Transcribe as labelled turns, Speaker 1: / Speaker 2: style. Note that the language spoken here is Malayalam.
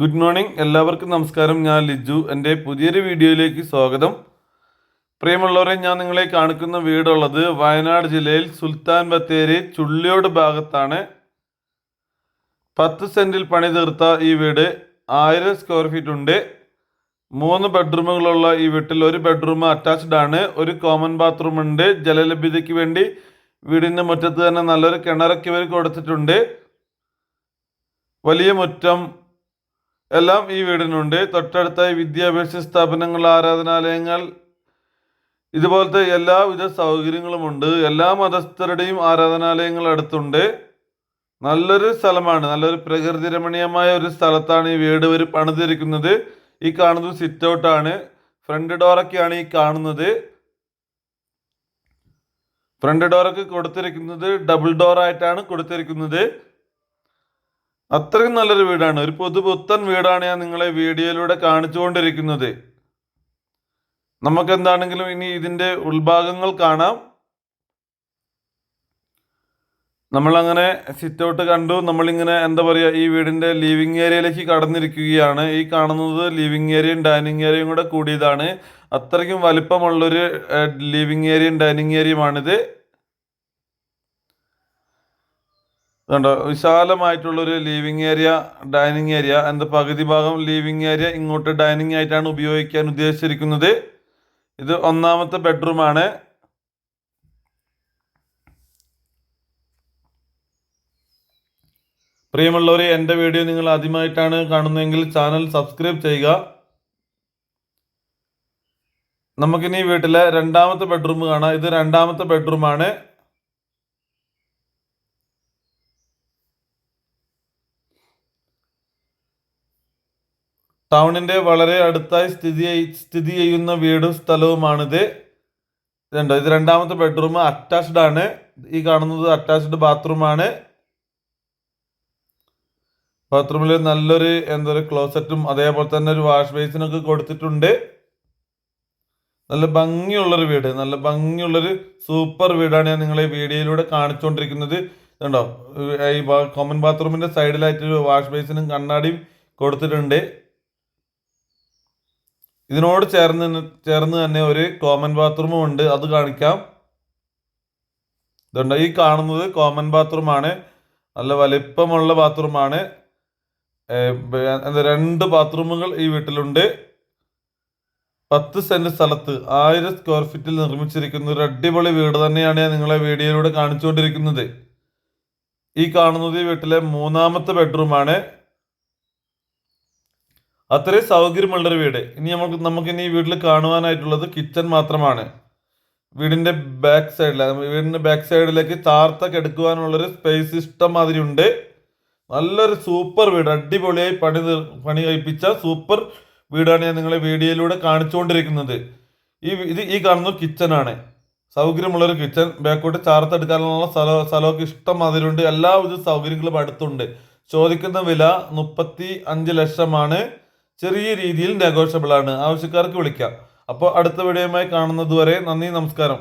Speaker 1: ഗുഡ് മോർണിംഗ് എല്ലാവർക്കും നമസ്കാരം. ഞാൻ ലിജു. എന്റെ പുതിയൊരു വീഡിയോയിലേക്ക് സ്വാഗതം. പ്രിയമുള്ളവരെ ഞാൻ നിങ്ങളെ കാണിക്കുന്ന വീടുള്ളത് വയനാട് ജില്ലയിൽ സുൽത്താൻ ബത്തേരി ചുള്ളിയോട് ഭാഗത്താണ്. പത്ത് സെന്റിൽ പണി തീർത്ത ഈ വീട് ആയിരം സ്ക്വയർ ഫീറ്റ് ഉണ്ട്. മൂന്ന് ബെഡ്റൂമുകളുള്ള ഈ വീട്ടിൽ ഒരു ബെഡ്റൂം അറ്റാച്ച്ഡ് ആണ്. ഒരു കോമൺ ബാത്റൂം ഉണ്ട്. ജലലഭ്യതയ്ക്ക് വേണ്ടി വീടിന്റെ മുറ്റത്ത് തന്നെ നല്ലൊരു കിണറൊക്കെ ഇവർ കൊടുത്തിട്ടുണ്ട്. വലിയ മുറ്റം എല്ലാം ഈ വീടിനുണ്ട്. തൊട്ടടുത്തായി വിദ്യാഭ്യാസ സ്ഥാപനങ്ങൾ ആരാധനാലയങ്ങൾ. ഇതുപോലത്തെ എല്ലാവിധ സൗകര്യങ്ങളുമുണ്ട്. എല്ലാ മതസ്ഥരുടെയും ആരാധനാലയങ്ങൾ അടുത്തുണ്ട്. നല്ലൊരു സ്ഥലമാണ്. നല്ലൊരു പ്രകൃതി രമണീയമായ ഒരു സ്ഥലത്താണ് ഈ വീട് ഒരു പണിതിരിക്കുന്നത്. ഈ കാണുന്നത് സിറ്റ് ഔട്ടാണ് ഫ്രണ്ട് ഡോറൊക്കെയാണ് ഈ കാണുന്നത്. ഫ്രണ്ട് ഡോറൊക്കെ കൊടുത്തിരിക്കുന്നത് ഡബിൾ ഡോറായിട്ടാണ് കൊടുത്തിരിക്കുന്നത്. അത്രയും നല്ലൊരു വീടാണ്. ഒരു പുതുപുത്തൻ വീടാണ് ഞാൻ നിങ്ങളെ വീഡിയോയിലൂടെ കാണിച്ചുകൊണ്ടിരിക്കുന്നത്. നമുക്ക് എന്താണെങ്കിലും ഇനി ഇതിന്റെ ഉൾഭാഗങ്ങൾ കാണാം. നമ്മളങ്ങനെ സിറ്റ് ഔട്ട് കണ്ടു. നമ്മളിങ്ങനെ എന്താ പറയുക ഈ വീടിന്റെ ലിവിങ് ഏരിയയിലേക്ക് കടന്നിരിക്കുകയാണ്. ഈ കാണുന്നത് ലിവിങ് ഏരിയയും ഡൈനിങ് ഏരിയയും കൂടെ കൂടിയതാണ്. അത്രയ്ക്കും വലിപ്പമുള്ളൊരു ലിവിങ് ഏരിയയും ഡൈനിങ് ഏരിയയുമാണിത്. കണ്ടോ വിശാലമായിട്ടുള്ളൊരു ലിവിങ് ഏരിയ ഡൈനിങ് ഏരിയ എന്റെ പകുതി ഭാഗം ലിവിങ് ഏരിയ ഇങ്ങോട്ട് ഡൈനിങ് ആയിട്ടാണ് ഉപയോഗിക്കാൻ ഉദ്ദേശിച്ചിരിക്കുന്നത്. ഇത് ഒന്നാമത്തെ ബെഡ്റൂമാണ് പ്രിയമുള്ളവരെ എന്റെ വീഡിയോ നിങ്ങൾ ആദ്യമായിട്ടാണ് കാണുന്നതെങ്കിൽ ചാനൽ സബ്സ്ക്രൈബ് ചെയ്യുക. നമുക്കിനി വീട്ടിലെ രണ്ടാമത്തെ ബെഡ്റൂം കാണാം. ഇത് രണ്ടാമത്തെ ബെഡ്റൂമാണ് ടൗണിന്റെ വളരെ അടുത്തായി സ്ഥിതി സ്ഥിതി ചെയ്യുന്ന വീടും സ്ഥലവുമാണിത്. ഇതുണ്ടോ? ഇത് രണ്ടാമത്തെ ബെഡ്റൂം. അറ്റാച്ച്ഡ് ആണ്. ഈ കാണുന്നത് അറ്റാച്ച്ഡ് ബാത്റൂമാണ്. ബാത്റൂമിൽ നല്ലൊരു എന്താ പറയുക ക്ലോസറ്റും അതേപോലെ തന്നെ ഒരു വാഷ് ബേസിനൊക്കെ കൊടുത്തിട്ടുണ്ട്. നല്ല ഭംഗിയുള്ളൊരു വീട്. നല്ല ഭംഗിയുള്ളൊരു സൂപ്പർ വീടാണ് ഞാൻ നിങ്ങളെ വീഡിയോയിലൂടെ കാണിച്ചുകൊണ്ടിരിക്കുന്നത് കണ്ടോ ഈ കോമൺ ബാത്റൂമിന്റെ സൈഡിലായിട്ട് വാഷ് ബേസിനും കണ്ണാടിയും കൊടുത്തിട്ടുണ്ട്. ഇതിനോട് ചേർന്ന് ചേർന്ന് തന്നെ ഒരു കോമൺ ബാത്റൂമും ഉണ്ട്. അത് കാണിക്കാം. ഇതുണ്ട്. ഈ കാണുന്നത് കോമൺ ബാത്റൂമാണ് നല്ല വലിപ്പമുള്ള ബാത്റൂമാണ് രണ്ട് ബാത്റൂമുകൾ ഈ വീട്ടിലുണ്ട്. പത്ത് സെന്റ് സ്ഥലത്ത് ആയിരം സ്ക്വയർ ഫീറ്റിൽ നിർമ്മിച്ചിരിക്കുന്ന ഒരു അടിപൊളി വീട് തന്നെയാണ് ഞാൻ നിങ്ങളെ വീഡിയോയിലൂടെ കാണിച്ചുകൊണ്ടിരിക്കുന്നത്. ഈ കാണുന്നത് ഈ വീട്ടിലെ മൂന്നാമത്തെ ബെഡ്റൂമാണ് അത്രയും സൗകര്യമുള്ളൊരു വീട്. ഇനി നമുക്ക് നമുക്ക് ഇനി വീട്ടിൽ കാണുവാനായിട്ടുള്ളത് കിച്ചൺ മാത്രമാണ്. വീടിന്റെ ബാക്ക് സൈഡിൽ വീടിന്റെ ബാക്ക് സൈഡിലേക്ക് താർത്തൊക്കെ എടുക്കുവാനുള്ളൊരു സ്പേസ് ഇഷ്ടം മാതിരി ഉണ്ട്. നല്ലൊരു സൂപ്പർ വീട് അടിപൊളിയായി പണി പണി കഴിപ്പിച്ച സൂപ്പർ വീടാണ് ഞാൻ നിങ്ങളെ വീഡിയോയിലൂടെ കാണിച്ചുകൊണ്ടിരിക്കുന്നത്. ഈ ഇത് ഈ കാണുന്ന കിച്ചനാണ് സൗകര്യമുള്ളൊരു കിച്ചൺ ബാക്കോട്ട് ചാർത്തെടുക്കാനുള്ള സ്ഥലം സ്ഥലമൊക്കെ ഇഷ്ടം മാതിരി ഉണ്ട്. എല്ലാവിധ സൗകര്യങ്ങളും അടുത്തുണ്ട്. ചോദിക്കുന്ന വില മുപ്പത്തി അഞ്ച് ലക്ഷമാണ്. ചെറിയ രീതിയിൽ നെഗോഷ്യബിൾ ആണ്. ആവശ്യക്കാർക്ക് വിളിക്കാം. അപ്പോൾ അടുത്ത വീഡിയോയുമായി കാണുന്നതുവരെ നന്ദി നമസ്കാരം.